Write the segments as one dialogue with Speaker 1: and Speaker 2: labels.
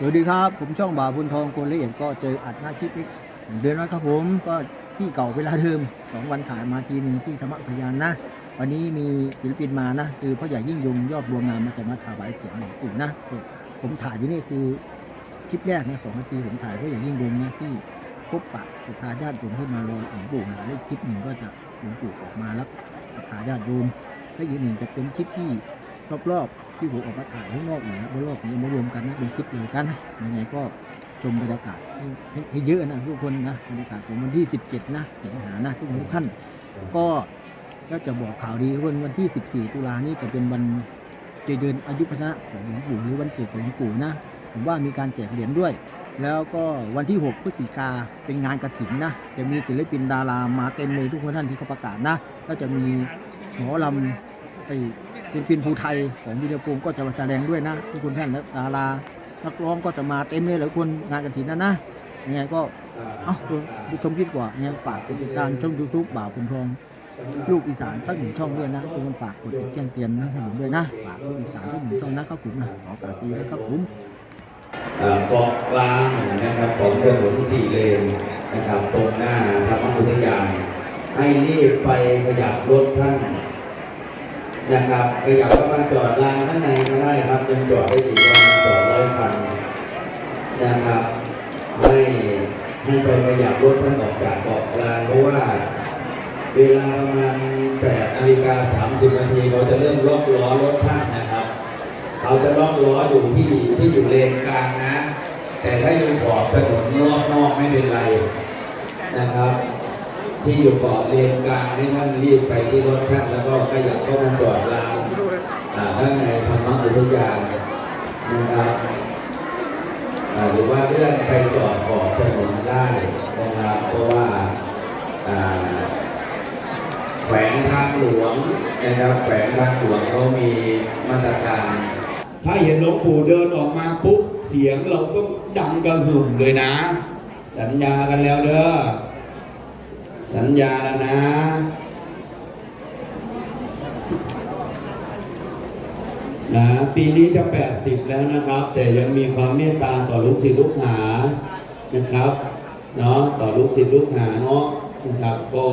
Speaker 1: สวัสดีครับ ผมช่องบ่าวพุนทองโกละเอียดก็เจออัดหน้าคลิปอีกเดือนแล้วครับผมก็ที่เก่าเวลาเดิมสองวันถ่ายมาทีหนึ่งที่ธรรมพยานนะ วันนี้มีศิลปินมานะ คือพ่อใหญ่ยิ่งยงยอดรวมงานมาจะมาถวายเสียงหลวงปู่นะผมถ่ายอยู่นี่คือคลิปแรกนะสองนาทีผมถ่ายพ่อใหญ่ยิ่งยงนะที่พบปะศรัทธาญาติโยมที่มารอหลวงปู่นะและคลิปหนึ่งก็จะหลวงปู่ออกมารับศรัทธาญาติโยมและอีกหนึ่งจะเป็นคลิปที่รอบๆ ที่ผมออกมาถ่ายข้างนอกอีกนะบนรอบนี้มารวมกันนะเป็นคลิปเดียวกันยังไงก็ชมบรรยากาศให้ให้เยอะนะทุกคนนะบรรยากาศของวันที่ 17 นะสิงหานะทุกคนทุกท่าน ก็ก็จะบอกข่าวดีวันวันที่ 14 ตุลานี้จะเป็นวันเจริญอายุพัฒนะของหลวงปู่หรือวันเกิดของหลวงปู่นะผมว่ามีการแจกเหรียญด้วย แล้วก็วันที่ 6 พฤศจิกาเป็นงานกระถินนะ จะมีศิลปินดารามาเต็มเลยทุกคนท่านที่เขาประกาศนะ ก็จะมีหมอลำ ไอศิลปินภูไทยของวิดีโอภูมิก็จะมาแสดงด้วยนะทุกคนท่านและดารานักร้องก็จะมาเต็มเลยหลายคนงานกระถินนะนะยังไงก็เอ้าดูชมคลิปกว่าเนี่ยฝากกดติดตามช่องยูทูบบ่าวคุณทองลูกอีสานสักหนึ่งช่องด้วยนะทุกคนฝากกดแจ้งเตือนนะให้ผมด้วยนะฝากลูกอีสานสักหนึ่งช่องนะครับผมนะขอกราซีนะครับผม
Speaker 2: เกาะกลางนะครับของถนนสี่เลนนะครับตรงหน้าธรรมอุทยานให้รีบไปขยับรถท่าน นะครับขยับเข้ามาจอดลานข้างในก็ได้ครับยังจอดได้อีกประมาณสองร้อยคันนะครับให้ให้ไปขยับรถท่านออกจากเกาะกลางเพราะว่าเวลาประมาณ8นาฬิกา30นาทีเขาจะเริ่มล็อกล้อรถท่านนะครับ เขาจะล็อกล้ออยู่ที่ที่อยู่เลนกลางนะ แต่ถ้าอยู่ขอบถนนรอบนอกไม่เป็นไรนะครับ ที่อยู่ขอบเลนกลางให้ท่านรีบไปที่รถท่านแล้วก็ขยับเข้ามาจอดรางอ่าข้างในธรรมอุทยานนะครับอ่าหรือว่าเลื่อนไปจอดขอบถนนได้นะครับเพราะว่าอ่าแขวงทางหลวงนะครับแขวงทางหลวงเขามีมาตรการ ถ้าเห็นหลวงปู่เดินออกมาปุ๊บเสียงเราต้องดังกระหึ่มเลยนะ สัญญากันแล้วเด้อ สัญญาแล้วนะ นะ ปีนี้จะ80แล้วนะครับ แต่ยังมีความเมตตาต่อลูกศิษย์ลูกหานะครับเนาะต่อลูกศิษย์ลูกหาเนาะนะครับก็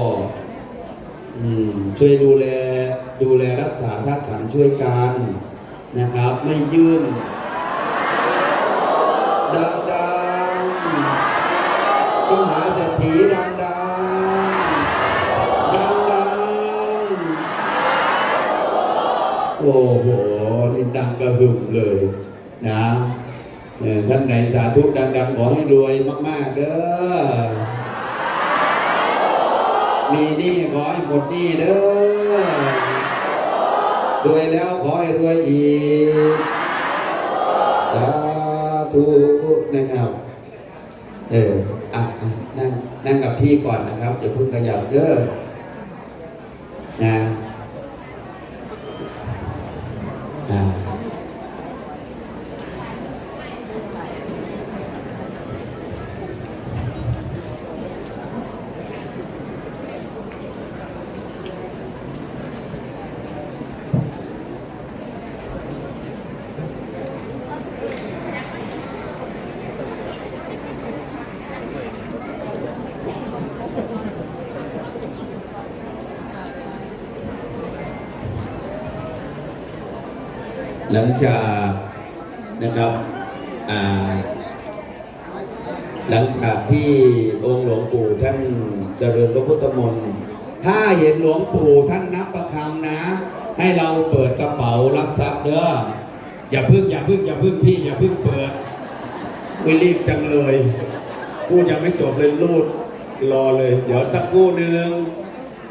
Speaker 2: ช่วยดูแลดูแลรักษาท่าขันช่วยกันนะครับ ไม่ยื่นดังดังๆต้องหาเศรษฐีดังดังๆดังดังๆ โอ้โหนี่ดังกระหึ่มเลยนะท่านไหนสาธุดังๆขอให้รวยมาก ๆ เด้อ มีนี้ขอให้หมดนี้เด้อ รวยแล้วขอให้รวยอีก สาธุนะครับ เอออะอะนั่งนั่งกับที่ก่อนนะครับอย่าเพิ่งขยับเด้อ หลังจากนะครับหลังจากที่องค์หลวงปู่ท่านเจริญพระพุทธมนต์ถ้าเห็นหลวงปู่ท่านนับประคำนะ ให้เราเปิดกระเป๋ารับทรัพย์เด้ออย่าพึ่งอย่าพึ่งอย่าพึ่งพี่อย่าพึ่งเปิดไม่รีบจังเลยพูดยังไม่จบเลยรูดรอเลย เดี๋ยวสักครู่หนึ่ง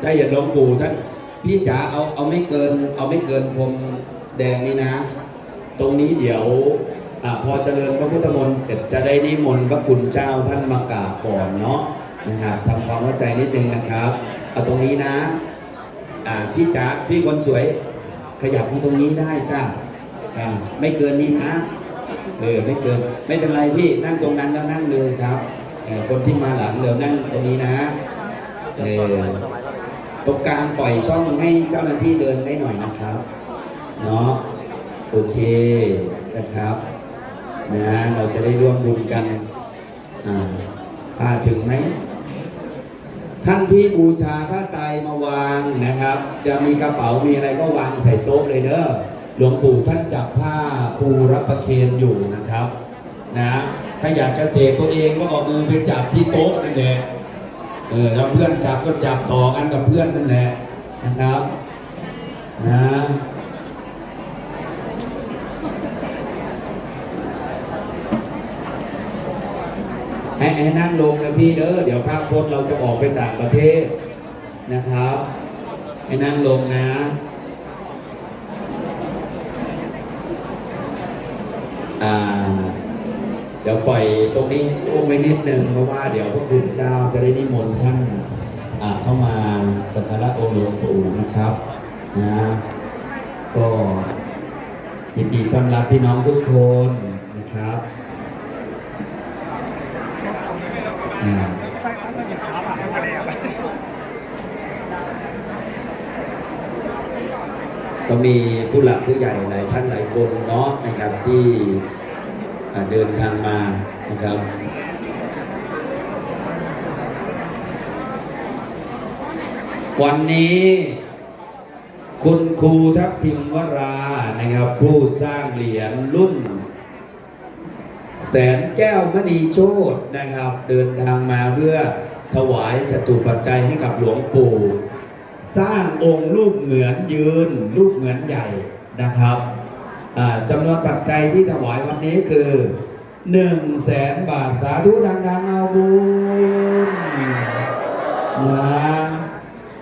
Speaker 2: ถ้าเห็นหลวงปู่ท่านพี่จ๋าเอาเอาไม่เกิน เอาไม่เกินพรม แดงนี่นะ ตรงนี้เดี๋ยวอพอเจริญพระพุทธมนต์เสร็จจะได้นิมนต์พระคุณเจ้าท่านมากราบก่อนเนาะนะครับทำความเข้าใจนิดนึงนะครับเอาตรงนี้นะอ่าพี่จ๋าพี่คนสวย ขยับมาตรงนี้ได้จ้าอ่าไม่เกินนี้นะเออไม่เกินไม่เป็นไรพี่นั่งตรงนั้นแล้วนั่งเลยครับคนที่มาหลังเดี๋ยวนั่งตรงนี้นะเออตรงกลางปล่อยช่องให้เจ้าหน้าที่เดินได้หน่อยนะครับ เนาะโอเคนะครับนะเราจะได้ร่วมบุญกันอ่าผ้าถึงไหมท่านที่บูชาผ้าไตรมาวางนะครับ จะมีกระเป๋ามีอะไรก็วางใส่โต๊ะเลยเด้อหลวงปู่ท่านจับผ้าปูรับประเคนอยู่นะครับนะถ้าอยากจะเสกตัวเองก็เอามือไปจับที่โต๊ะนั่นแหละเออแล้วเพื่อนจับก็จับต่อกันกับเพื่อนนั่นแหละนะครับนะ ให้ให้นั่งลงนะพี่เด้อเดี๋ยวภาพพจน์เราจะออกไปต่างประเทศนะครับ ให้นั่งลงนะอ่าเดี๋ยวปล่อยตรงนี้ลงไปนิดนึงเพราะว่าเดี๋ยวพระคุณเจ้าจะได้นิมนต์ท่านอ่าเข้ามาสักการะองค์หลวงปู่นะครับนะก็ยินดีต้อนรับพี่น้องทุกคนนะครับอ่า ก็มีผู้หลักผู้ใหญ่หลายท่านหลายคนเนาะนะครับที่เดินทางมานะครับวันนี้คุณครูทัพทิมวรานะครับ ผู้สร้างเหรียญรุ่น แสนแก้วมณีโชตนะครับ เดินทางมาเพื่อถวายจตุปัจจัยให้กับหลวงปู่ สร้างองค์รูปเหมือนยืนรูปเหมือนใหญ่นะครับจำนวนปัจจัยที่ถวายวันนี้คือ1นึ่งแสนบาทสาธุดังๆเอาบุญนะ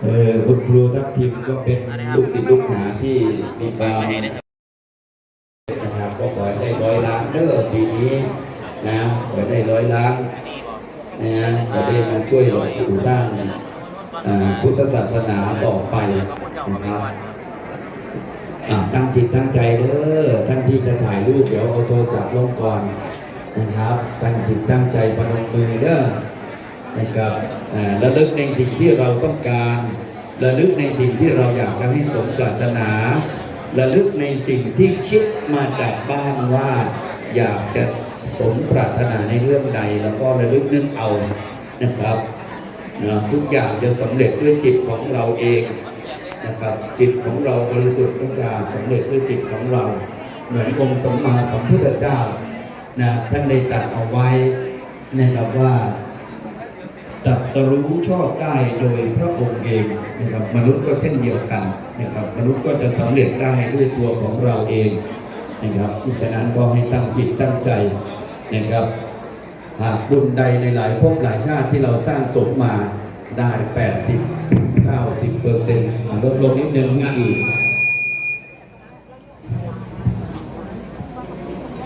Speaker 2: เออคุณครูทัพทิมก็เป็นลูกศิษย์ลูกหาที่มีความนะครับก็ขอให้ได้ ร้อยล้านเด้อปีนี้นะขอได้ร้อยล้านนะขอได้มาช่วยหลวงปู่สร้างพุทธศาสนาต่อไปนะครับตั้งจิตตั้งใจเด้อท่านที่จะถ่ายรูปเดี๋ยวเอาโทรศัพท์ลงก่อนนะครับ ตั้งจิตตั้งใจประนมมือเด้อนะครับระลึกในสิ่งที่เราต้องการ ระลึกในสิ่งที่เราอยากจะให้สมปรารถนา ระลึกในสิ่งที่คิดมาจากบ้านว่า อยากจะสมปรารถนาในเรื่องใด แล้วก็ระลึกนึกเอานะครับนะทุกอย่างจะสำเร็จด้วยจิตของเราเองนะครับจิตของเราบริสุทธิ์ก็จะสำเร็จด้วยจิตของเรา เหมือนองค์สมมาสัมพุทธเจ้านะท่านได้ตรัสเอาไว้นะครับว่า ตรัสรู้ชอบได้โดยพระองค์เองนะครับมนุษย์ก็เช่นเดียวกันนะครับมนุษย์ก็จะสำเร็จได้ด้วยตัวของเราเองนะครับเพราะฉะนั้นก็ให้ตั้งจิตตั้งใจนะครับหากบุญใดในหลายภพหลายชาติที่เราสร้างสมมาได้ 80 90เปอร์เซ็นต์ลดลงนิดนึงอีก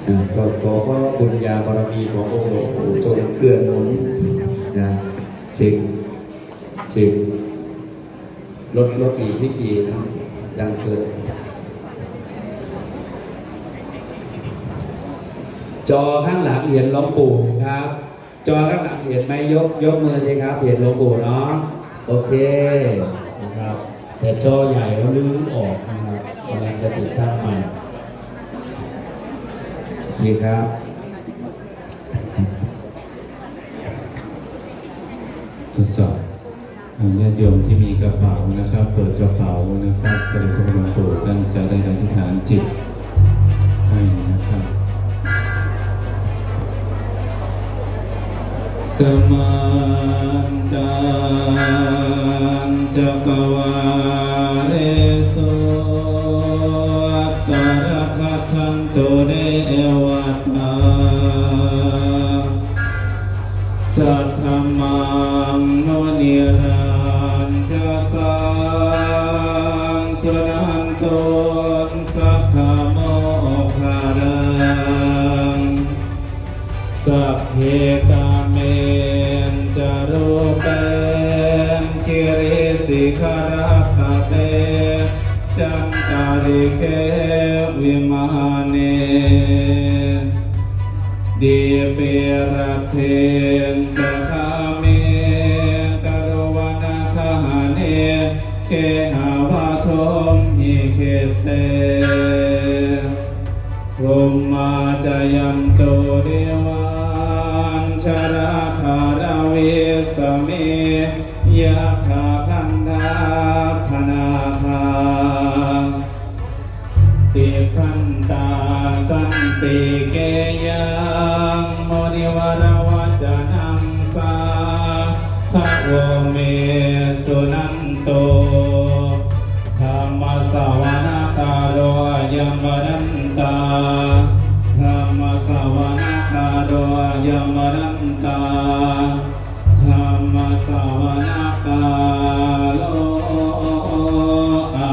Speaker 2: อ่ก็ขอพระบุญญาบารมีขององค์หลวงปู่จงเกื้อหนุนนะ จริงจริงลดลดอีกไม่กี่นะดังเกินจอข้างหลังเห็นหลวงปู่ครับ จอข้างหลังเห็นไหมยกยกมือสิครับเห็นหลวงปู่เนาะโอเคนะครับ แต่จอใหญ่เขาลื้อออกนะครับกำลังจะติดตั้งใหม่นี่ครับ
Speaker 3: ทดสอบญาติโยมที่มีกระเป๋านะครับ เปิดกระเป๋านะครับกระดิ่งพระบรมปู่ท่านจะได้อธิษฐานจิตให้นะครับสมานตันจักวา ริเกวิมาเนดีเปรเทนจะคาเมตรวนาคาเนเคหาวาทมหิเคเตภูมิมาจายันโตเดวันชราคาราเวสเมยะคาคันธาพนาคา ติขันตาสันติเกยังโมนิวรวัจนังสาทะโวเมสุนันโตธรรมสวนาคาโรยัมบรันตาธรรมสวนาคาโรยัมบรันตาธรรมสวนาคาโลอะ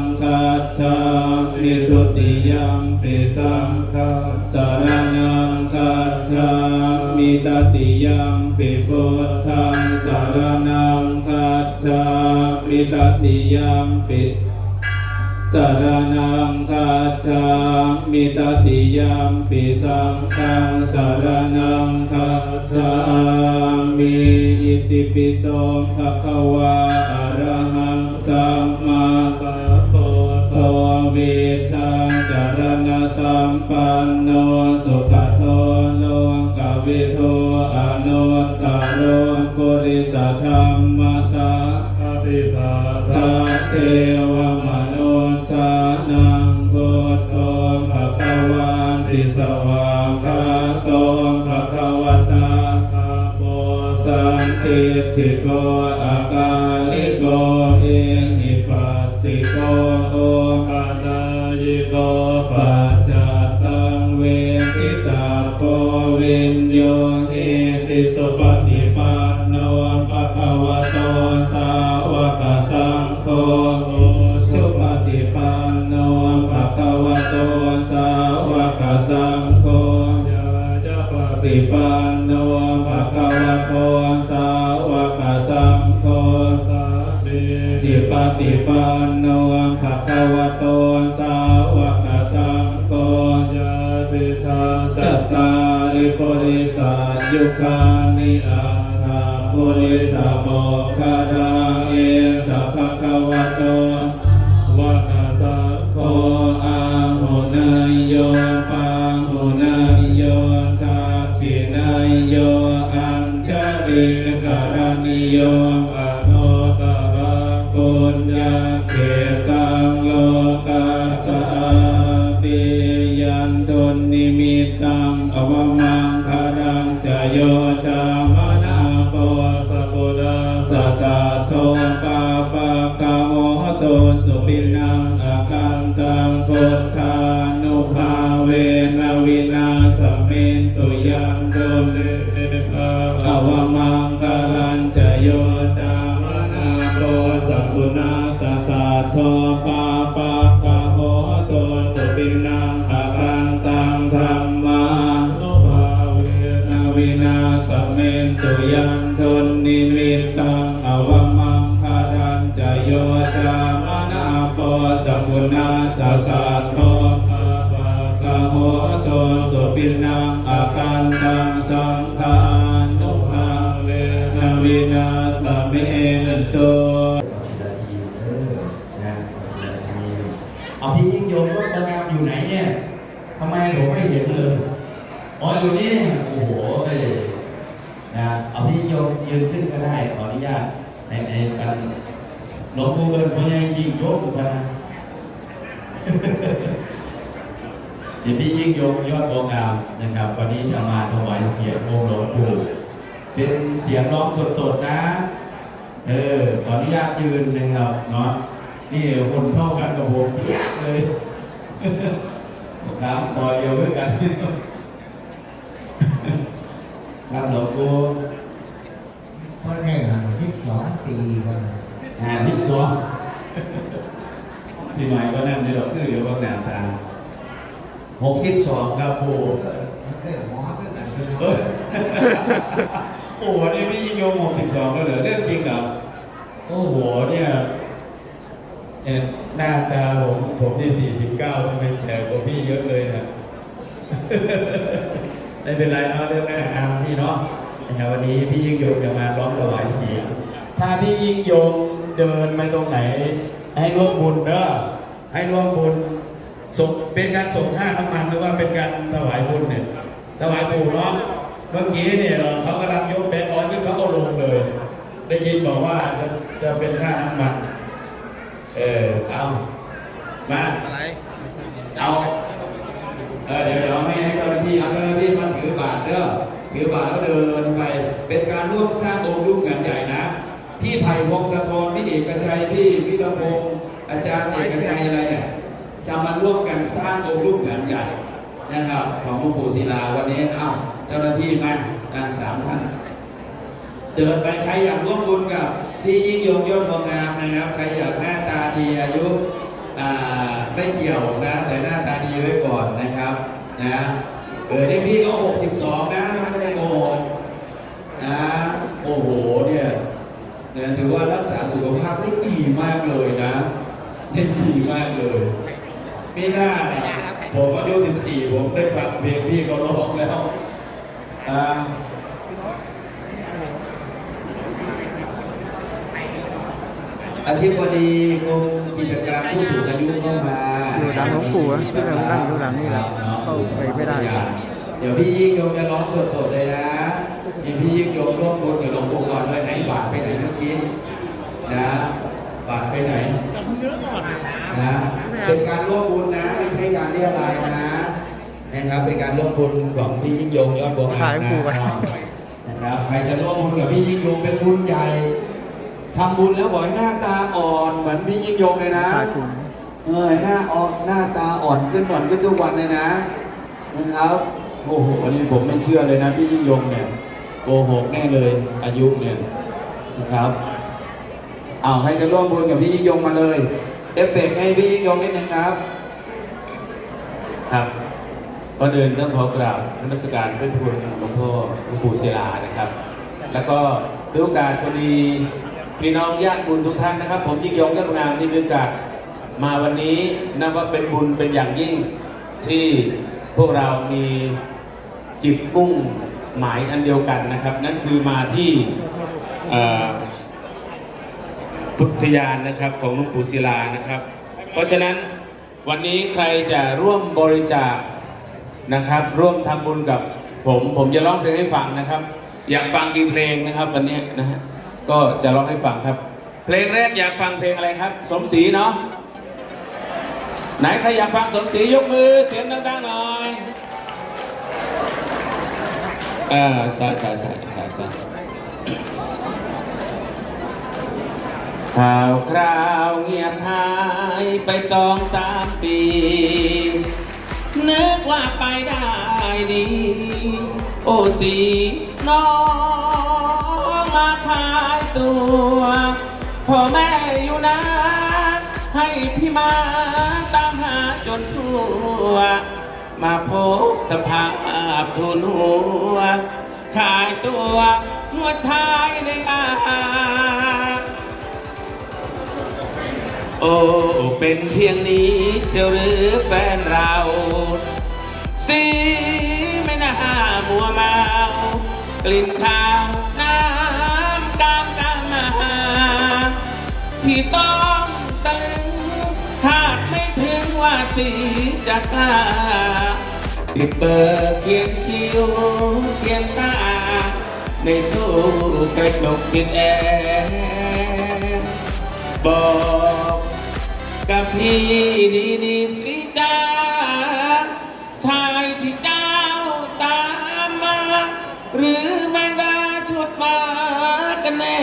Speaker 3: ตุติยังปิสังฆังสารนังคัจฉามิตติยังปิพุทธังสารนังคัจฉามิตติยังปิสารนังคัจฉามิตติยังปิสังฆังสารนังคัจฉามิอิติปิโสภะคะวะอะระหังสัมมาสัม วิชาจารณะสัมปันโนสุขโตโลกวิโทอนุตตโรปุริสธรรมสาติสาทาเทวมนุสานังพุทโธภะคะวันติสวากขาโตภะคะวตาธัมโมสันติติโกอากาลิโก ปันโนภะคะวะโตสาวกสังโฆสาธุจิปฏิปันโนภะคะวะโตสาวกสังโฆยะติทาจัตตาริปุริสายุคานิอาคาปุริสาโมคาราเอสัพพะคะวะโตวะกาสะโคอาหุนายโย ณิ ปุนาสสะโทปาปะกะโมโตสุปินังอาคันตังธรรมานุภาเวนะวินาสเมนตุยังโดนิมิตังอวมังคารันจโยจามนาโปสัพพุนาสสะโทปาปะกะโมโตสุปินังอาคันตังสังฆานุภาเวนะวินาสเมนตุ
Speaker 2: เอาพี่ยิ่งยงก็ประงามอยู่ไหนเนี่ยทำไมผมไม่เห็นเลย อ๋ออยู่นี่โอ้โหเอ้ยนะเอาพี่ยิ่งยงยืนขึ้นก็ได้ขออนุญาตในในการหลวงปู่เอิญพยังยิงยกอยู่กันะเดี๋ยวพี่ยิ่งยงยอดโบงามนะครับ วันนี้จะมาถวายเสียงองค์หลวงปู่เป็นเสียงร้องสดๆนะ เออขออนุญาตยืนนะครับเนาะนี่คนเท่ากันกับผมเพียบเลย ครับคอยเดียวด้วยกัน ครับหลวงปู่
Speaker 4: คนแรกที่สองปีวัน
Speaker 2: หาทิพย์ซ้อมที่ใหม่ก็นั่นนี่เราคือเดี๋ยวบางหนาตาหกสิบสองครับปู่
Speaker 4: มันได้หมอก็กัน
Speaker 2: เอ้ยโอ้โหนี่พี่ยิ่งยงหกสิบสองแล้วเหรอเรื่องจริงเหรอโอ้โหเนี่ยเนี่ยหน้าตาผมผมที่สี่สิบเก้าทำไมแก่กว่าพี่เยอะเลยนะ ไม่เป็นไรเอาเรื่องหน้าอาพี่เนาะนะครับวันนี้พี่ยิ่งยงจะมาร้องถวายเสียง ถ้าพี่ยิ่งยงเดินไปตรงไหน ให้ร่วมบุญเด้อให้ร่วมบุญส่งเป็นการส่งค่าน้ำมันหรือว่าเป็นการถวายบุญเนี่ยถวายปู่เนาะเมื่อกี้เนี่ยเขากำลังยกแบงค์ร้อยขึ้นเขาก็ลงเลย ได้ยินบอกว่าจะจะเป็นค่าน้ำมัน เออเอามาเอาเออเดี๋ยวเดี๋ยวไม่ให้ ถือบาทแล้วเดินไปเป็นการร่วมสร้างองค์รูปงานใหญ่นะ พี่ไผ่พงศธรพี่เอกชัยพี่วิรพงศ์อาจารย์เอกชัยอะไรเนี่ยจะมาร่วมกันสร้างองค์รูปงานใหญ่นะครับของหลวงปู่ศิลาวันนี้เอ้าเจ้าหน้าที่มาการสามท่านเดินไปใครอยากร่วมบุญกับพี่ยิ่งยงยอดบัวงามนะครับใครอยากหน้าตาดีอายุไม่เกี่ยวนะแต่หน้าตาดีไว้ก่อนนะครับนะเออเนี่พี่ก็62 นะ ไม่ได้โกหกนะโอ้โหเนี่ยเนี่ยถือว่ารักษาสุขภาพได้ดีมากเลยนะได้ดีมากเลยไม่น่าผมอายุ14 ผมได้ฟังเพลงพี่เขาร้องแล้วอ่าอธิบดีกรมกิจการผู้สูงอายุเข้ามา
Speaker 1: อยู่หลังหลวงปู่อะที่เรานั่งอยู่หลังนี่แหละเข้าไปไม่ได้
Speaker 2: เดี๋ยวพี่ยิ่งยงจะร้องสดๆเลยนะมีพี่ยิ่งยงร่วมบุญกับหลวงปู่ก่อนเลยไหนบาทไปไหนเมื่อกี้นะบาทไปไหนนะเป็นการร่วมบุญนะไม่ใช่การเรียรายนะนะครับเป็นการร่วมบุญของพี่ยิ่งยงยอดบัวงาม
Speaker 1: ถ่ายหลวงปู่ก่อน
Speaker 2: นะครับใครจะร่วมบุญกับพี่ยิ่งยงเป็นบุญใหญ่ทำบุญแล้วบอกให้หน้าตาอ่อนเหมือนพี่ยิ่งยงเลยนะ
Speaker 1: ถ่ายกลุ่ม
Speaker 2: เออหน้าอ่อนหน้าตาอ่อนขึ้นอ่อนขึ้นทุกวันเลยนะนะครับ โอ้โหนี่ผมไม่เชื่อเลยนะพี่ยิ่งยงเนี่ยโกหกแน่เลยอายุเนี่ยนะครับเอาให้จะร่วมบุญกับพี่ยิ่งยงมาเลย เอฟเฟกต์ให้พี่ยิ่งยงนิดนึงครับ
Speaker 5: ครับก่อนอื่นต้องขอกราบนมัสการเพื่อนคุณหลวงพ่อหลวงปู่ศิลานะครับ แล้วก็ถือโอกาสสวัสดีพี่น้องญาติบุญทุกท่านนะครับ ผมยิ่งยงยอดงามที่มีโอกาสมาวันนี้นับว่าเป็นบุญเป็นอย่างยิ่งที่ พวกเรามีจิตมุ่งหมายอันเดียวกันนะครับ นั่นคือมาที่พุทธยานนะครับของหลวงปู่ศิลานะครับ เพราะฉะนั้นวันนี้ใครจะร่วมบริจาคนะครับ ร่วมทำบุญกับผม ผมจะร้องเพลงให้ฟังนะครับ อยากฟังกี่เพลงนะครับวันนี้นะฮะก็จะร้องให้ฟังครับ เพลงแรกอยากฟังเพลงอะไรครับ สมศรีเนาะ ไหนใครอยากฟังสมศรียกมือเสียงดังๆหน่อยเออใส่ใส่ใส่ใส่ใส่ข่าวคราวเงียบหายไปสองสามปี นึกว่าไปได้ดี โอ้สีน้องมาขายตัวพ่อแม่อยู่นะ ให้พี่มาตามหาจนทั่ว มาพบสภาพทุนหัว ขายตัวหัวชายในอาโอ้เป็นเพียงนี้เชียวหรือแฟนเราสีไม่น่ามัวเมากลิ่นขาวน้ำกามกามมาที่ต้อง สีจักราติดเบอร์เพียงคิวเพียงตา ในตู้กระจกติดแอร์บอกกับพี่นี่นี่สิจ้าชายที่เจ้าตามมา หรือแม่ดาชดมากันแน่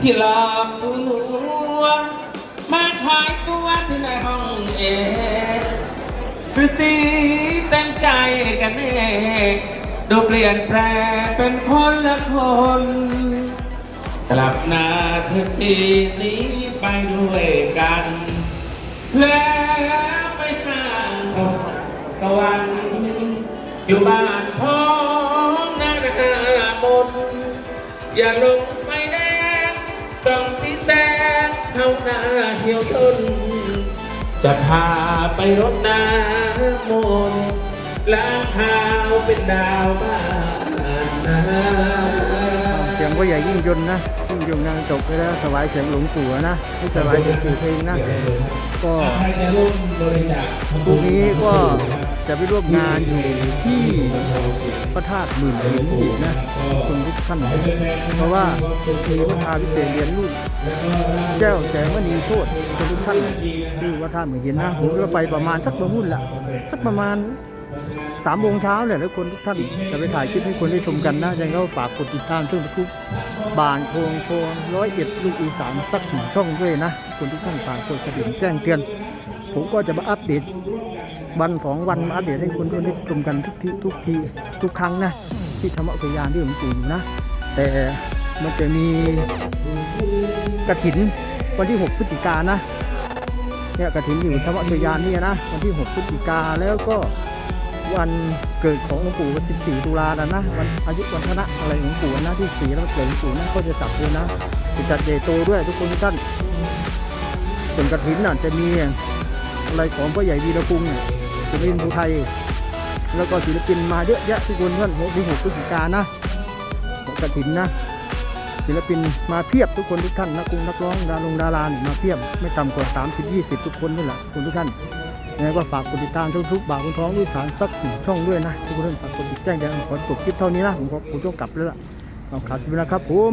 Speaker 5: ที่หลอบทุลวงมาถ่ายตัว คือสีเต็มใจกันแน่ดูเปลี่ยนแปลงเป็นคนละคน กลับหน้าเธอสีนี้ไปด้วยกัน แล้วไปสร้างสวสวรรค์อยู่บ้านพ้องนานาบนอย่าลงไฟแดงส่องสีแสงเท่าหน้าเหี่ยวทน จะพาไปรดน้ำมนต์ล้างเท้าเป็นดาวบ้านนา
Speaker 1: เสียงพ่อใหญ่ยิ่งยนต์นะยิ่งยงนางจบไปแล้วถวายเสียงหลวงปู่นะที่ถวายเสียงปู่เพลงนะก็
Speaker 5: ใครจะร่วมบริจาคทำ
Speaker 1: พ
Speaker 5: บุ
Speaker 1: รุ่
Speaker 5: ญ
Speaker 1: งนี้ก็ จะไปร่วมงานอยู่ที่พระธาตุหมื่นหินอีกนะคุณทุกท่านเพราะว่ามีพระธาตุพิเศษเรียญรุ่นแก้วแสงมณีโชตคุณทุกท่านคือพระธาตุหมื่นหินนะผมก็ไปประมาณสักประมุ่นละสักประมาณสามโมงเช้าเนี่ยแล้วคนทุกท่านจะไปถ่ายคลิปให้คนได้ชมกันนะยังก็ฝากกดติดตามช่องทุกบานโพงโพงร้อยเอ็ดลูกอีสานสักหนึ่งช่องด้วยนะ คนทุกท่านฝากกดกระดิ่งแจ้งเตือน ผมก็จะมาอัปเดต วันสองวันมาอัปเดตให้คุณทุกคนได้ชมกันทุกทีทุกทีทุกครั้งนะ ที่ธรรมอุทยานที่ผมอยู่นะ แต่มันจะมีกระถินวันที่ 6 พฤศจิกานะเนี่ยกระถินอยู่ธรรมอุทยานนี่นะวันที่ 6 พฤศจิกาแล้วก็วันเกิดของหลวงปู่วัน14ตุลานะนะวันอายุวันธนะอะไรของหลวงปู่นะที่สี่แล้วเกิดหลวงปู่นะก็จะจัดด้วยนะจะจัดใหญ่โตด้วยทุกคนทุกท่านส่วนกระถินน่ะจะมีอะไรของพ่อใหญ่วีรพุงศ์ สุรินภูไทย แล้วก็ศิลปินมาเยอะแยะทุกคนเพื่อนหกที่หกพฤศจิกานะของกระถินนะ ศิลปินมาเพียบทุกคนทุกท่านนักกรุงนักร้องดารงดาราเนี่ยมาเพียบไม่ต่ำกว่า 30 20 ทุกคนนี่แหละคุณทุกท่านยังไงก็ฝากกดติดตามช่องทุกบ่าวคุณท้องด้วยสารสักหนึ่งช่องด้วยนะทุกคนฝากกดติดแจ้งแจ้งขอจบคลิปเท่านี้นะผมขอผมต้องกลับแล้วล่ะเอาขาดสิบเวลาครับผม